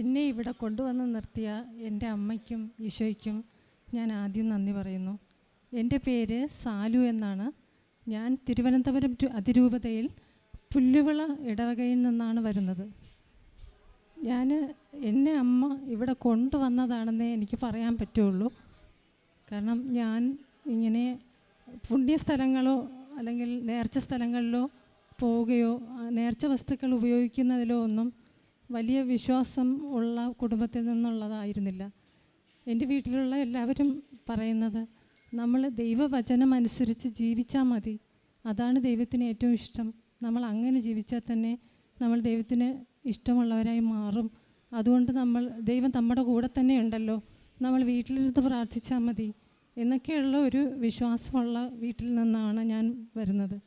എന്നെ ഇവിടെ കൊണ്ടുവന്ന് നിർത്തിയ എന്റെ അമ്മയ്ക്കും ഈശോയ്ക്കും ഞാൻ ആദ്യം നന്ദി പറയുന്നു. എന്റെ പേര് സാലു എന്നാണ്. ഞാൻ തിരുവനന്തപുരം അതിരൂപതയിൽ പുല്ലുവിള ഇടവകയിൽ നിന്നാണ് വരുന്നത്. ഞാൻ എന്നെ അമ്മ ഇവിടെ കൊണ്ടുവന്നതാണെന്നേ എനിക്ക് പറയാൻ പറ്റുള്ളൂ. കാരണം ഞാൻ ഇങ്ങനെ പുണ്യസ്ഥലങ്ങളോ അല്ലെങ്കിൽ നേർച്ച സ്ഥലങ്ങളിലോ പോവുകയോ നേർച്ച വസ്തുക്കൾ ഉപയോഗിക്കുന്നതിലോ ഒന്നും വലിയ വിശ്വാസം ഉള്ള കുടുംബത്തിൽ നിന്നുള്ളതായിരുന്നില്ല. എന്റെ വീട്ടിലുള്ള എല്ലാവരും പറയുന്നത് നമ്മൾ ദൈവവചനം അനുസരിച്ച് ജീവിച്ചാൽ മതി. അതാണ് ദൈവത്തിന് ഏറ്റവും ഇഷ്ടം. നമ്മൾ അങ്ങനെ ജീവിച്ചാൽ തന്നെ നമ്മൾ ദൈവത്തിന് ഇഷ്ടമുള്ളവരായി മാറും. അതുകൊണ്ട് നമ്മൾ ദൈവം നമ്മുടെ കൂടെ തന്നെ ഉണ്ടല്ലോ. നമ്മൾ വീട്ടിലിരുന്ന് പ്രാർത്ഥിച്ചാൽ മതി. എന്നൊക്കെയുള്ള ഒരു വിശ്വാസമുള്ള വീട്ടിൽ നിന്നാണ് ഞാൻ വരുന്നത്.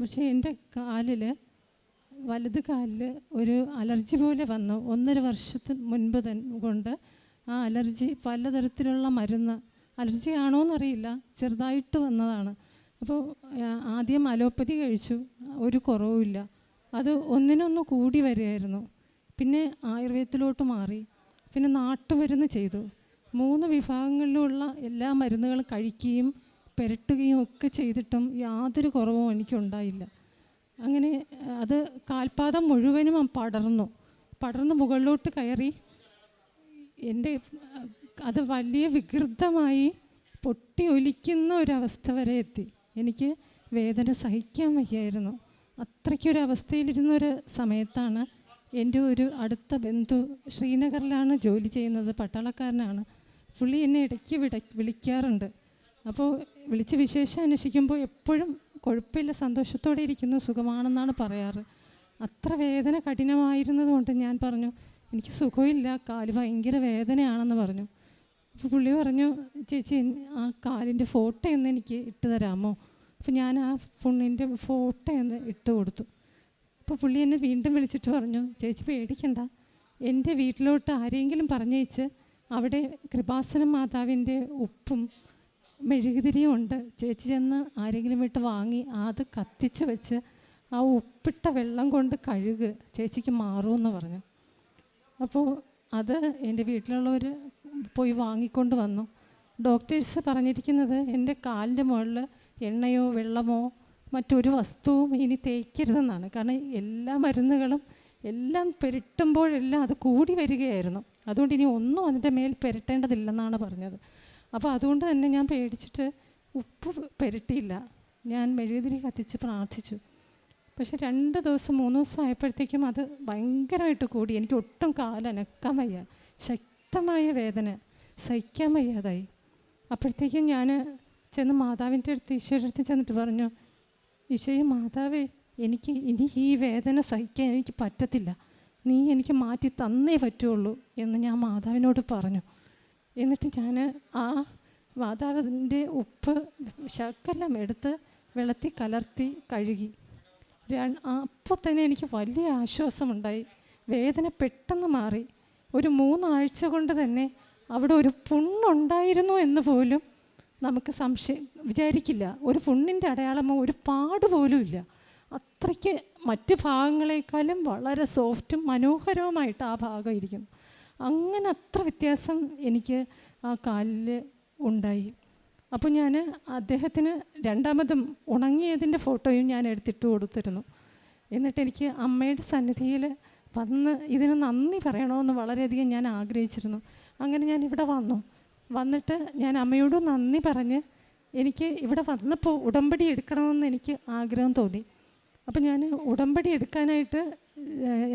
പക്ഷേ എന്റെ കാലിൽ വലത് കാലിൽ ഒരു അലർജി പോലെ വന്നു. ഒന്നര വർഷത്തിന് മുൻപ് തന്നെ കൊണ്ട് ആ അലർജി പലതരത്തിലുള്ള മരുന്ന് അലർജി ആണോ എന്നറിയില്ല ചെറുതായിട്ട് വന്നതാണ്. അപ്പോൾ ആദ്യം അലോപ്പതി കഴിച്ചു. ഒരു കുറവുമില്ല അത് ഒന്നിനൊന്ന് കൂടി വരികയായിരുന്നു പിന്നെ ആയുർവേദത്തിലോട്ട് മാറി. പിന്നെ നാട്ടുമരുന്ന് ചെയ്തു. മൂന്ന് വിഭാഗങ്ങളിലുള്ള എല്ലാ മരുന്നുകളും കഴിക്കുകയും പുരട്ടുകയും ഒക്കെ ചെയ്തിട്ടും യാതൊരു കുറവും എനിക്കുണ്ടായില്ല. അങ്ങനെ അത് കാൽപാദം മുഴുവനും പടർന്നു. പടർന്ന് മുകളിലോട്ട് കയറി. എന്റെ അത് വലിയ വികൃതമായി പൊട്ടി ഒലിക്കുന്ന ഒരവസ്ഥ വരെ എത്തി. എനിക്ക് വേദന സഹിക്കാൻ വയ്യായിരുന്നു. അത്രയ്ക്കൊരവസ്ഥയിലിരുന്ന ഒരു സമയത്താണ് എന്റെ ഒരു അടുത്ത ബന്ധു ശ്രീനഗറിലാണ് ജോലി ചെയ്യുന്നത് പട്ടാളക്കാരനാണ്. പുള്ളി എന്നെ ഇടയ്ക്ക് വിട വിളിക്കാറുണ്ട്. അപ്പോൾ വിളിച്ച് വിശേഷം അന്വേഷിക്കുമ്പോൾ എപ്പോഴും കുഴപ്പമില്ല സന്തോഷത്തോടെ ഇരിക്കുന്നു സുഖമാണെന്നാണ് പറയാറ്. അത്ര വേദന കഠിനമായിരുന്നതുകൊണ്ട് ഞാൻ പറഞ്ഞു എനിക്ക് സുഖമില്ല കാൽ ഭയങ്കര വേദനയാണെന്ന് പറഞ്ഞു. അപ്പോൾ പുള്ളി പറഞ്ഞു ചേച്ചി ആ കാലിന്റെ ഫോട്ടോ ഒന്ന് എനിക്ക് ഇട്ട് തരാമോ? അപ്പോൾ ഞാൻ ആ പുണ്ണിന്റെ ഫോട്ടോ ഒന്ന് ഇട്ട് കൊടുത്തു. അപ്പോൾ പുള്ളി എന്നെ വീണ്ടും വിളിച്ചിട്ട് പറഞ്ഞു ചേച്ചി പേടിക്കണ്ട. എന്റെ വീട്ടിലോട്ട് ആരെങ്കിലും പറഞ്ഞയച്ച് അവിടെ കൃപാസന മാതാവിന്റെ ഉപ്പും മെഴുകുതിരിയും ഉണ്ട് ചേച്ചി ചെന്ന് ആരെങ്കിലും വിട്ട് വാങ്ങി അത് കത്തിച്ച് വെച്ച് ആ ഉപ്പിട്ട വെള്ളം കൊണ്ട് കഴുക് ചേച്ചിക്ക് മാറുമെന്ന് പറഞ്ഞു. അപ്പോൾ അത് എന്റെ വീട്ടിലുള്ളവർ പോയി വാങ്ങിക്കൊണ്ട് വന്നു. ഡോക്ടേഴ്സ് പറഞ്ഞിരിക്കുന്നത് എന്റെ കാലിന്റെ മുകളിൽ എണ്ണയോ വെള്ളമോ മറ്റൊരു വസ്തുവും ഇനി തേക്കരുതെന്നാണ്. കാരണം എല്ലാ മരുന്നുകളും എല്ലാം പെരട്ടുമ്പോഴെല്ലാം അത് കൂടി വരികയായിരുന്നു. അതുകൊണ്ട് ഇനി ഒന്നും അതിന്റെ മേൽ പെരട്ടേണ്ടതില്ലെന്നാണ് പറഞ്ഞത്. അപ്പോൾ അതുകൊണ്ട് തന്നെ ഞാൻ പേടിച്ചിട്ട് ഉപ്പ് പുരട്ടിയില്ല. ഞാൻ മെഴുകുതിരി കത്തിച്ച് പ്രാർത്ഥിച്ചു. പക്ഷെ രണ്ട് ദിവസം മൂന്ന് ദിവസം ആയപ്പോഴത്തേക്കും അത് ഭയങ്കരമായിട്ട് കൂടി. എനിക്ക് ഒട്ടും കാലനക്കാൻ വയ്യ. ശക്തമായ വേദന. സഹിക്കാൻ വയ്യാതായി. അപ്പോഴത്തേക്കും ഞാൻ ചെന്ന് മാതാവിന്റെ അടുത്ത് ഈശോയുടെ അടുത്ത് ചെന്നിട്ട് പറഞ്ഞു ഈശോയെ മാതാവേ എനിക്ക് ഇനി ഈ വേദന സഹിക്കാൻ എനിക്ക് പറ്റത്തില്ല. നീ എനിക്ക് മാറ്റി തന്നേ പറ്റുള്ളൂ എന്ന് ഞാൻ മാതാവിനോട് പറഞ്ഞു. എന്നിട്ട് ഞാൻ ആ മാതാവിന്റെ ഉപ്പ് ശക്കെല്ലാം എടുത്ത് വെള്ളത്തിൽ കലർത്തി കഴുകി. അപ്പോൾ തന്നെ എനിക്ക് വലിയ ആശ്വാസമുണ്ടായി. വേദന പെട്ടെന്ന് മാറി. ഒരു മൂന്നാഴ്ച കൊണ്ട് തന്നെ അവിടെ ഒരു പുണ്ണുണ്ടായിരുന്നു എന്ന് പോലും നമുക്ക് സംശയം വിചാരിക്കില്ല. ഒരു പുണ്ണിന്റെ അടയാളമോ ഒരു പാട് പോലും ഇല്ല. അത്രയ്ക്ക് മറ്റ് ഭാഗങ്ങളെക്കാളും വളരെ സോഫ്റ്റും മനോഹരവുമായിട്ട് ആ ഭാഗം ഇരിക്കുന്നു. അങ്ങനെ അത്ര വ്യത്യാസം എനിക്ക് ആ കാലിൽ ഉണ്ടായി. അപ്പോൾ ഞാൻ അദ്ദേഹത്തിന് രണ്ടാമതും ഉണങ്ങിയതിന്റെ ഫോട്ടോയും ഞാൻ എടുത്തിട്ട് കൊടുത്തിരുന്നു. എന്നിട്ട് എനിക്ക് അമ്മയുടെ സന്നിധിയിൽ വന്ന് ഇതിന് നന്ദി പറയണമെന്ന് വളരെയധികം ഞാൻ ആഗ്രഹിച്ചിരുന്നു. അങ്ങനെ ഞാൻ ഇവിടെ വന്നു. വന്നിട്ട് ഞാൻ അമ്മയോട് നന്ദി പറഞ്ഞ് എനിക്ക് ഇവിടെ വന്നപ്പോൾ ഉടമ്പടി എടുക്കണമെന്ന് എനിക്ക് ആഗ്രഹം തോന്നി. അപ്പോൾ ഞാൻ ഉടമ്പടി എടുക്കാനായിട്ട്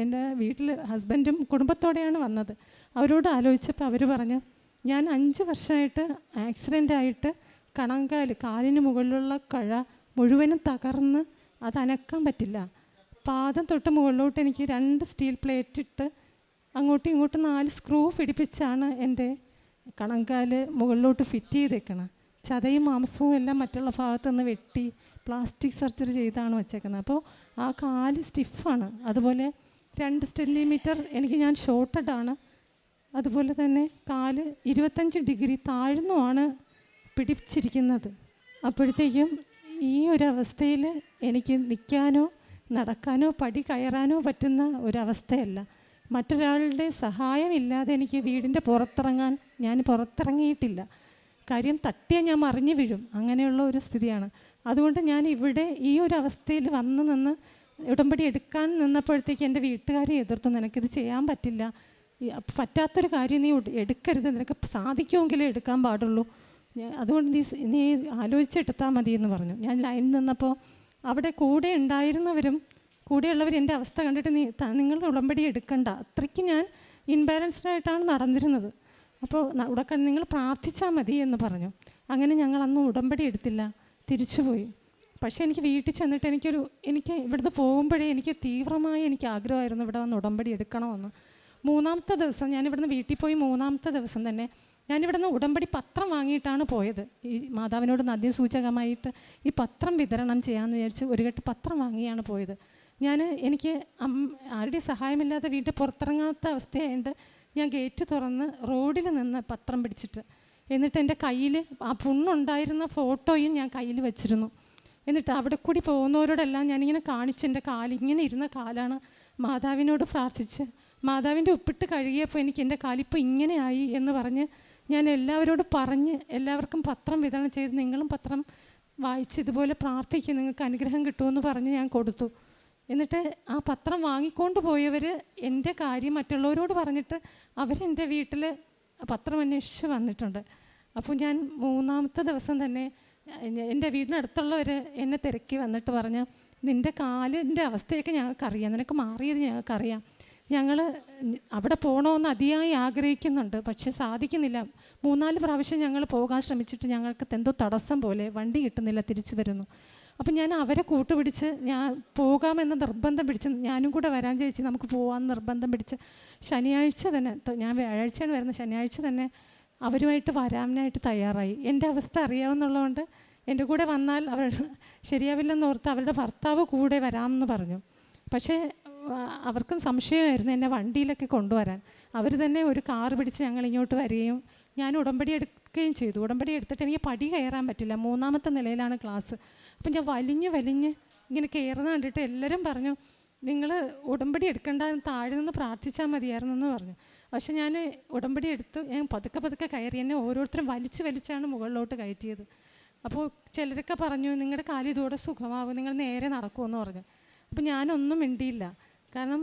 എന്റെ വീട്ടിൽ ഹസ്ബൻഡും കുടുംബത്തോടെയാണ് വന്നത്. അവരോട് ആലോചിച്ചപ്പോൾ അവർ പറഞ്ഞു ഞാൻ അഞ്ച് വർഷമായിട്ട് ആക്സിഡന്റ് ആയിട്ട് കണങ്കാൽ കാലിന് മുകളിലുള്ള കഴ മുഴുവനും തകർന്ന് അത് അനക്കാൻ പറ്റില്ല. പാദം തൊട്ട് മുകളിലോട്ട് എനിക്ക് രണ്ട് സ്റ്റീൽ പ്ലേറ്റ് ഇട്ട് അങ്ങോട്ടും ഇങ്ങോട്ടും നാല് സ്ക്രൂ പിടിപ്പിച്ചാണ് എന്റെ കണങ്കാൽ മുകളിലോട്ട് ഫിറ്റ് ചെയ്തേക്കണം. ചതയും മാംസവും എല്ലാം മറ്റുള്ള ഭാഗത്തു നിന്ന് വെട്ടി പ്ലാസ്റ്റിക് സർജറി ചെയ്താണ് വെച്ചേക്കുന്നത്. അപ്പോൾ ആ കാൽ സ്റ്റിഫാണ് അതുപോലെ രണ്ട് സെന്റിമീറ്റർ എനിക്ക് ഞാൻ ഷോർട്ടഡ് ആണ്. അതുപോലെ തന്നെ കാൽ ഇരുപത്തഞ്ച് ഡിഗ്രി താഴ്ന്നുമാണ് പിടിച്ചിരിക്കുന്നത്. അപ്പോഴത്തേക്കും ഈ ഒരു അവസ്ഥയിൽ എനിക്ക് നിൽക്കാനോ നടക്കാനോ പടി കയറാനോ പറ്റുന്ന ഒരവസ്ഥയല്ല. മറ്റൊരാളുടെ സഹായമില്ലാതെ എനിക്ക് വീടിന്റെ പുറത്തിറങ്ങാൻ ഞാൻ പുറത്തിറങ്ങിയിട്ടില്ല. കാര്യം തട്ടിയാൽ ഞാൻ മറിഞ്ഞു വീഴും. അങ്ങനെയുള്ള ഒരു സ്ഥിതിയാണ്. അതുകൊണ്ട് ഞാൻ ഇവിടെ ഈ ഒരു അവസ്ഥയിൽ വന്ന് നിന്ന് ഉടമ്പടി എടുക്കാൻ നിന്നപ്പോഴത്തേക്ക് എന്റെ വീട്ടുകാരെ എതിർത്തു. നിനക്കിത് ചെയ്യാൻ പറ്റില്ല. പറ്റാത്തൊരു കാര്യം നീ എടുക്കരുത്. നിനക്ക് സാധിക്കുമെങ്കിലേ എടുക്കാൻ പാടുള്ളൂ. അതുകൊണ്ട് നീ നീ ആലോചിച്ചെടുത്താൽ മതി എന്ന് പറഞ്ഞു. ഞാൻ ലൈനിൽ നിന്നപ്പോൾ അവിടെ കൂടെ ഉണ്ടായിരുന്നവരും കൂടെയുള്ളവർ എന്റെ അവസ്ഥ കണ്ടിട്ട് നീ നിങ്ങൾ ഉടമ്പടി എടുക്കണ്ട. അത്രയ്ക്ക് ഞാൻ ഇൻബാലൻസ്ഡ് ആയിട്ടാണ് നടന്നിരുന്നത്. അപ്പോൾ ഇവിടെ നിങ്ങൾ പ്രാർത്ഥിച്ചാൽ മതി എന്ന് പറഞ്ഞു. അങ്ങനെ ഞങ്ങൾ അന്ന് ഉടമ്പടി എടുത്തില്ല. തിരിച്ചുപോയി പക്ഷേ എനിക്ക് വീട്ടിൽ ചെന്നിട്ട് എനിക്കൊരു എനിക്ക് ഇവിടുന്ന് പോകുമ്പോഴേ എനിക്ക് തീവ്രമായി എനിക്ക് ആഗ്രഹമായിരുന്നു ഇവിടെ വന്ന് ഉടമ്പടി എടുക്കണമെന്ന്. മൂന്നാമത്തെ ദിവസം ഞാൻ ഇവിടുന്ന് വീട്ടിൽ പോയി മൂന്നാമത്തെ ദിവസം തന്നെ ഞാനിവിടുന്ന് ഉടമ്പടി പത്രം വാങ്ങിയിട്ടാണ് പോയത്. ഈ മാതാവിനോട് നദ്യ സൂചകമായിട്ട് ഈ പത്രം വിതരണം ചെയ്യാമെന്ന് വിചാരിച്ച് ഒരു കെട്ട് പത്രം വാങ്ങിയാണ് പോയത്. ഞാൻ എനിക്ക് ആരുടെയും സഹായമില്ലാതെ വീട്ടിൽ പുറത്തിറങ്ങാത്ത അവസ്ഥയായതുകൊണ്ട് ഞാൻ ഗേറ്റ് തുറന്ന് റോഡിൽ നിന്ന് പത്രം പിടിച്ചിട്ട്. എന്നിട്ട് എന്റെ കയ്യിൽ ആ പുണ്ണുണ്ടായിരുന്ന ഫോട്ടോയും ഞാൻ കയ്യിൽ വെച്ചിരുന്നു. എന്നിട്ട് അവിടെ കൂടി പോകുന്നവരോടെല്ലാം ഞാനിങ്ങനെ കാണിച്ച് എന്റെ കാൽ ഇങ്ങനെ ഇരുന്ന കാലാണ് മാതാവിനോട് പ്രാർത്ഥിച്ച് മാതാവിന്റെ ഉപ്പിട്ട് കഴുകിയപ്പോൾ എനിക്ക് എന്റെ കാലിപ്പോൾ ഇങ്ങനെയായി എന്ന് പറഞ്ഞ് ഞാൻ എല്ലാവരോടും പറഞ്ഞ് എല്ലാവർക്കും പത്രം വിതരണം ചെയ്ത് നിങ്ങളും പത്രം വായിച്ച് ഇതുപോലെ പ്രാർത്ഥിക്കും നിങ്ങൾക്ക് അനുഗ്രഹം കിട്ടുമെന്ന് പറഞ്ഞ് ഞാൻ കൊടുത്തു. എന്നിട്ട് ആ പത്രം വാങ്ങിക്കൊണ്ട് പോയവർ എന്റെ കാര്യം മറ്റുള്ളവരോട് പറഞ്ഞിട്ട് അവരെന്റെ വീട്ടിൽ പത്രം അന്വേഷിച്ച് വന്നിട്ടുണ്ട്. അപ്പോൾ ഞാൻ മൂന്നാമത്തെ ദിവസം തന്നെ എന്റെ വീടിനടുത്തുള്ളവർ എന്നെ തിരക്കി വന്നിട്ട് പറഞ്ഞു നിന്റെ കാലിന്റെ അവസ്ഥയൊക്കെ ഞങ്ങൾക്കറിയാം. നിനക്ക് മാറിയത് ഞങ്ങൾക്കറിയാം. ഞങ്ങൾ അവിടെ പോകണമെന്ന് അതിയായി ആഗ്രഹിക്കുന്നുണ്ട്. പക്ഷെ സാധിക്കുന്നില്ല. മൂന്നാൽ പ്രാവശ്യം ഞങ്ങൾ പോകാൻ ശ്രമിച്ചിട്ട് ഞങ്ങൾക്ക് എന്തോ തടസ്സം പോലെ വണ്ടി കിട്ടുന്നില്ല തിരിച്ചു വരുന്നു. അപ്പം ഞാൻ അവരെ കൂട്ടുപിടിച്ച് ഞാൻ പോകാമെന്ന് നിർബന്ധം പിടിച്ച് ഞാനും കൂടെ വരാൻ ചേച്ചി നമുക്ക് പോകാമെന്ന് നിർബന്ധം പിടിച്ച് ശനിയാഴ്ച തന്നെ ഞാൻ വ്യാഴാഴ്ചയാണ് വരുന്നത്. ശനിയാഴ്ച തന്നെ അവരുമായിട്ട് വരാനായിട്ട് തയ്യാറായി. എന്റെ അവസ്ഥ അറിയാവുന്നുള്ളതുകൊണ്ട് എന്റെ കൂടെ വന്നാൽ അവർ ശരിയാവില്ലെന്ന് ഓർത്ത് അവരുടെ ഭർത്താവ് കൂടെ വരാമെന്ന് പറഞ്ഞു. പക്ഷേ അവർക്കും സംശയമായിരുന്നു എന്നെ വണ്ടിയിലൊക്കെ കൊണ്ടുവരാൻ. അവർ തന്നെ ഒരു കാർ പിടിച്ച് ഞങ്ങൾ ഇങ്ങോട്ട് വരികയും ഞാൻ ഉടമ്പടി എടുക്കുകയും ചെയ്തു. ഉടമ്പടി എടുത്തിട്ട് എനിക്ക് പടി കയറാൻ പറ്റില്ല. മൂന്നാമത്തെ നിലയിലാണ് ക്ലാസ് അപ്പം ഞാൻ വലിഞ്ഞ് വലിഞ്ഞ് ഇങ്ങനെ കയറുന്ന കണ്ടിട്ട് എല്ലാവരും പറഞ്ഞു നിങ്ങൾ ഉടമ്പടി എടുക്കേണ്ട താഴെ നിന്ന് പ്രാർത്ഥിച്ചാൽ മതിയായിരുന്നു എന്ന് പറഞ്ഞു. പക്ഷെ ഞാൻ ഉടമ്പടി എടുത്തു. ഞാൻ പതുക്കെ പതുക്കെ കയറി. എന്നെ ഓരോരുത്തരും വലിച്ച് വലിച്ചാണ് മുകളിലോട്ട് കയറ്റിയത്. അപ്പോൾ ചിലരൊക്കെ പറഞ്ഞു നിങ്ങളുടെ കാലിതോടെ സുഖമാവും. നിങ്ങൾ നേരെ നടക്കുമെന്ന് പറഞ്ഞു. അപ്പോൾ ഞാനൊന്നും മിണ്ടിയില്ല. കാരണം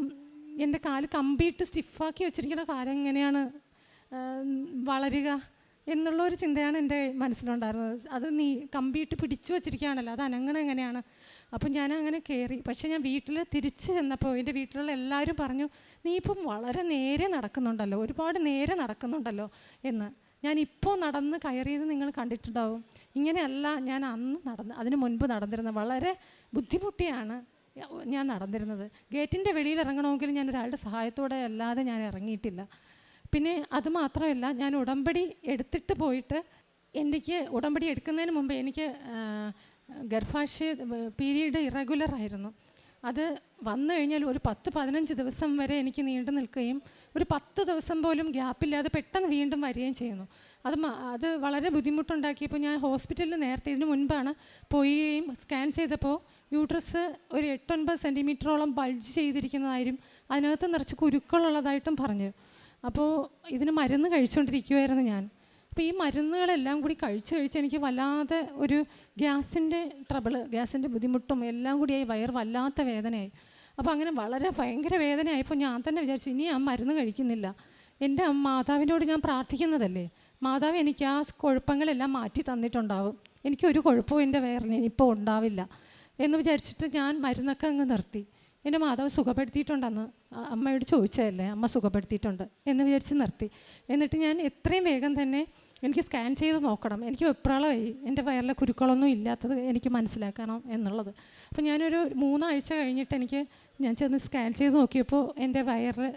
എന്റെ കാൽ കമ്പിയിട്ട് സ്റ്റിഫാക്കി വെച്ചിരിക്കുന്ന കാലം എങ്ങനെയാണ് വളരുക എന്നുള്ള ഒരു ചിന്തയാണ് എന്റെ മനസ്സിലുണ്ടായിരുന്നത്. അത് നീ കമ്പിയിട്ട് പിടിച്ചു വെച്ചിരിക്കുകയാണല്ലോ അത് അനങ്ങണ എങ്ങനെയാണ്? അപ്പം ഞാൻ അങ്ങനെ കയറി പക്ഷേ ഞാൻ വീട്ടിൽ തിരിച്ച് ചെന്നപ്പോൾ എന്റെ വീട്ടിലുള്ള എല്ലാവരും പറഞ്ഞു നീ ഇപ്പം വളരെ നേരെ നടക്കുന്നുണ്ടല്ലോ ഒരുപാട് നേരെ നടക്കുന്നുണ്ടല്ലോ എന്ന്. ഞാൻ ഇപ്പോൾ നടന്ന് കയറിയത് നിങ്ങൾ കണ്ടിട്ടുണ്ടാവും. ഇങ്ങനെയല്ല ഞാൻ അന്ന് നടന്ന് അതിന് മുൻപ് നടന്നിരുന്നത് വളരെ ബുദ്ധിമുട്ടിയാണ്. ഞാൻ നടന്നിരുന്നത്. ഗേറ്റിന്റെ വെളിയിൽ ഇറങ്ങണമെങ്കിൽ ഞാൻ ഒരാളുടെ സഹായത്തോടെ അല്ലാതെ ഞാൻ ഇറങ്ങിയിട്ടില്ല. പിന്നെ അത് മാത്രമല്ല ഞാൻ ഉടമ്പടി എടുത്തിട്ട് പോയിട്ട് എനിക്ക് ഉടമ്പടി എടുക്കുന്നതിന് മുമ്പ് എനിക്ക് ഗർഭാശയ പീരീഡ് ഇറഗുലർ ആയിരുന്നു. അത് വന്നു കഴിഞ്ഞാൽ ഒരു പത്ത് പതിനഞ്ച് ദിവസം വരെ എനിക്ക് നീണ്ടു നിൽക്കുകയും ഒരു പത്ത് ദിവസം പോലും ഗ്യാപ്പില്ലാതെ പെട്ടെന്ന് വീണ്ടും വരികയും ചെയ്യുന്നു. അത് അത് വളരെ ബുദ്ധിമുട്ടുണ്ടാക്കിയപ്പോൾ ഞാൻ ഹോസ്പിറ്റലിൽ നേരത്തെ ഇതിന് മുൻപാണ് പോയുകയും സ്കാൻ ചെയ്തപ്പോൾ യൂട്രസ് ഒരു എട്ടൊൻപത് സെന്റിമീറ്ററോളം ബൾജ് ചെയ്തിരിക്കുന്നതായും അതിനകത്ത് നിറച്ച് കുരുക്കളുള്ളതായിട്ടും പറഞ്ഞു. അപ്പോൾ ഇതിന് മരുന്ന് കഴിച്ചുകൊണ്ടിരിക്കുമായിരുന്നു ഞാൻ. അപ്പോൾ ഈ മരുന്നുകളെല്ലാം കൂടി കഴിച്ച് കഴിച്ച് എനിക്ക് വല്ലാതെ ഒരു ഗ്യാസിന്റെ ട്രബിൾ ഗ്യാസിന്റെ ബുദ്ധിമുട്ടും എല്ലാം കൂടി കൂടിയായി വയർ വല്ലാത്ത വേദനയായി. അപ്പോൾ അങ്ങനെ വളരെ ഭയങ്കര വേദനയായപ്പോൾ ഞാൻ തന്നെ വിചാരിച്ചു ഇനി ആ മരുന്ന് കഴിക്കുന്നില്ല. എന്റെ മാതാവിനോട് ഞാൻ പ്രാർത്ഥിക്കുന്നതല്ലേ? മാതാവ് എനിക്ക് ആ കുഴപ്പങ്ങളെല്ലാം മാറ്റി തന്നിട്ടുണ്ടാവും. എനിക്കൊരു കുഴപ്പവും എന്റെ വയറിന് ഇനിയിപ്പോൾ ഉണ്ടാവില്ല എന്ന് വിചാരിച്ചിട്ട് ഞാൻ മരുന്നൊക്കെ അങ്ങ് നിർത്തി. എന്റെ മാതാവ് സുഖപ്പെടുത്തിയിട്ടുണ്ടെന്ന് അമ്മയോട് ചോദിച്ചതല്ലേ അമ്മ സുഖപ്പെടുത്തിയിട്ടുണ്ട് എന്ന് വിചാരിച്ച് നിർത്തി. എന്നിട്ട് ഞാൻ എത്രയും വേഗം തന്നെ എനിക്ക് സ്കാൻ ചെയ്ത് നോക്കണം. എനിക്ക് വെപ്രാളമായി എന്റെ വയറിലെ കുരുക്കളൊന്നും ഇല്ലാത്തത് എനിക്ക് മനസ്സിലാക്കണം എന്നുള്ളത്. അപ്പോൾ ഞാനൊരു മൂന്നാഴ്ച കഴിഞ്ഞിട്ട് എനിക്ക് ഞാൻ ചെന്ന് സ്കാൻ ചെയ്ത് നോക്കിയപ്പോൾ എന്റെ വയറിൽ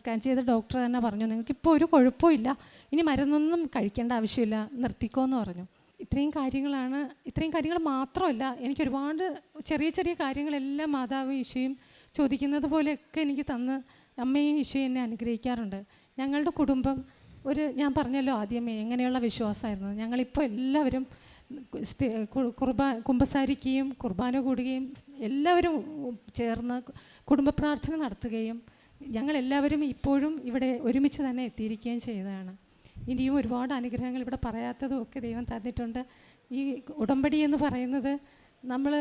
സ്കാൻ ചെയ്ത ഡോക്ടർ തന്നെ പറഞ്ഞു നിങ്ങൾക്ക് ഇപ്പോൾ ഒരു കുഴപ്പമില്ല ഇനി മരുന്നൊന്നും കഴിക്കേണ്ട ആവശ്യമില്ല. നിർത്തിക്കോ എന്ന് പറഞ്ഞു. ഇത്രയും കാര്യങ്ങളാണ് ഇത്രയും കാര്യങ്ങൾ മാത്രമല്ല എനിക്ക് ഒരുപാട് ചെറിയ ചെറിയ കാര്യങ്ങളെല്ലാം മാതാവ് ഈശോയും ചോദിക്കുന്നത് പോലെയൊക്കെ എനിക്ക് തന്ന് അമ്മയും ഈശോയും എന്നെ അനുഗ്രഹിക്കാറുണ്ട്. ഞങ്ങളുടെ കുടുംബം ഒരു ഞാൻ പറഞ്ഞല്ലോ ആദ്യമേ എങ്ങനെയുള്ള വിശ്വാസമായിരുന്നു. ഞങ്ങളിപ്പോൾ എല്ലാവരും കുർബാ കുമ്പസാരിക്കുകയും കുർബാന കൂടുകയും എല്ലാവരും ചേർന്ന് കുടുംബ പ്രാർത്ഥന നടത്തുകയും ഞങ്ങളെല്ലാവരും ഇപ്പോഴും ഇവിടെ ഒരുമിച്ച് തന്നെ എത്തിയിരിക്കുകയും ചെയ്തതാണ്. ഇനിയും ഒരുപാട് അനുഗ്രഹങ്ങൾ ഇവിടെ പറയാത്തതും ഒക്കെ ദൈവം തന്നിട്ടുണ്ട്. ഈ ഉടമ്പടി എന്ന് പറയുന്നത് നമ്മൾ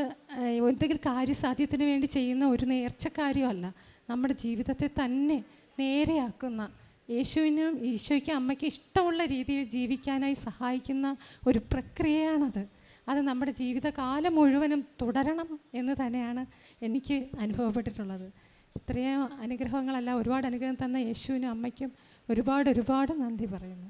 എന്തെങ്കിലും കാര്യസാധ്യത്തിന് വേണ്ടി ചെയ്യുന്ന ഒരു നേർച്ചക്കാര്യമല്ല. നമ്മുടെ ജീവിതത്തെ തന്നെ നേരെയാക്കുന്ന യേശുവിനും ഈശോയ്ക്കും അമ്മയ്ക്ക് ഇഷ്ടമുള്ള രീതിയിൽ ജീവിക്കാനായി സഹായിക്കുന്ന ഒരു പ്രക്രിയയാണത്. അത് നമ്മുടെ ജീവിതകാലം മുഴുവനും തുടരണം എന്ന് തന്നെയാണ് എനിക്ക് അനുഭവപ്പെട്ടിട്ടുള്ളത്. ഇത്രയും അനുഗ്രഹങ്ങളല്ല ഒരുപാട് അനുഗ്രഹം തന്ന യേശുവിനും അമ്മയ്ക്കും ഒരുപാട് ഒരുപാട് നന്ദി പറയുന്നു.